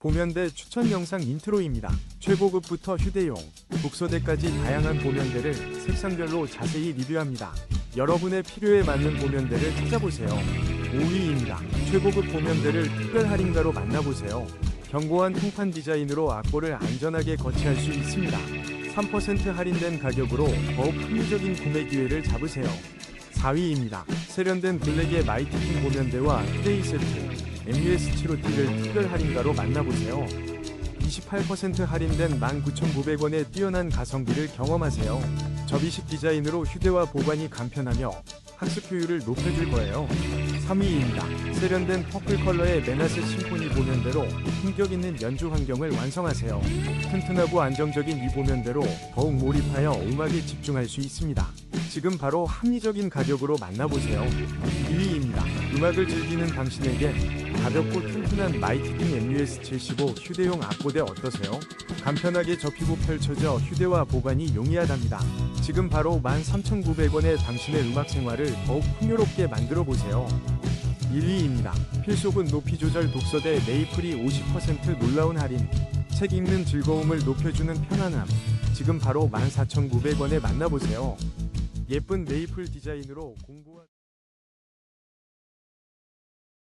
보면대 추천 영상 인트로입니다. 최고급부터 휴대용, 독서대까지 다양한 보면대를 색상별로 자세히 리뷰합니다. 여러분의 필요에 맞는 보면대를 찾아보세요. 5위입니다. 최고급 보면대를 특별 할인가로 만나보세요. 견고한 통판 디자인으로 악보를 안전하게 거치할 수 있습니다. 3% 할인된 가격으로 더욱 합리적인 구매 기회를 잡으세요. 4위입니다. 세련된 블랙의 마이티킹 보면대와 휴대이 세트, MUS7호T를 특별 할인가로 만나보세요. 28% 할인된 19,900원의 뛰어난 가성비를 경험하세요. 접이식 디자인으로 휴대와 보관이 간편하며 학습 효율을 높여줄 거예요. 3위입니다. 세련된 퍼플 컬러의 메나스 심포니 보면대로 품격 있는 연주 환경을 완성하세요. 튼튼하고 안정적인 이 보면대로 더욱 몰입하여 음악에 집중할 수 있습니다. 지금 바로 합리적인 가격으로 만나보세요. 2위입니다. 음악을 즐기는 당신에게 가볍고 튼튼한 마이티킹 MUS75 휴대용 악보대 어떠세요? 간편하게 접히고 펼쳐져 휴대와 보관이 용이하답니다. 지금 바로 13,900원에 당신의 음악 생활을 더욱 풍요롭게 만들어 보세요. 1위입니다. 필속은 높이 조절 독서대 메이플이 50% 놀라운 할인. 책 읽는 즐거움을 높여주는 편안함. 지금 바로 14,900원에 만나보세요. 예쁜 메이플 디자인으로 공부와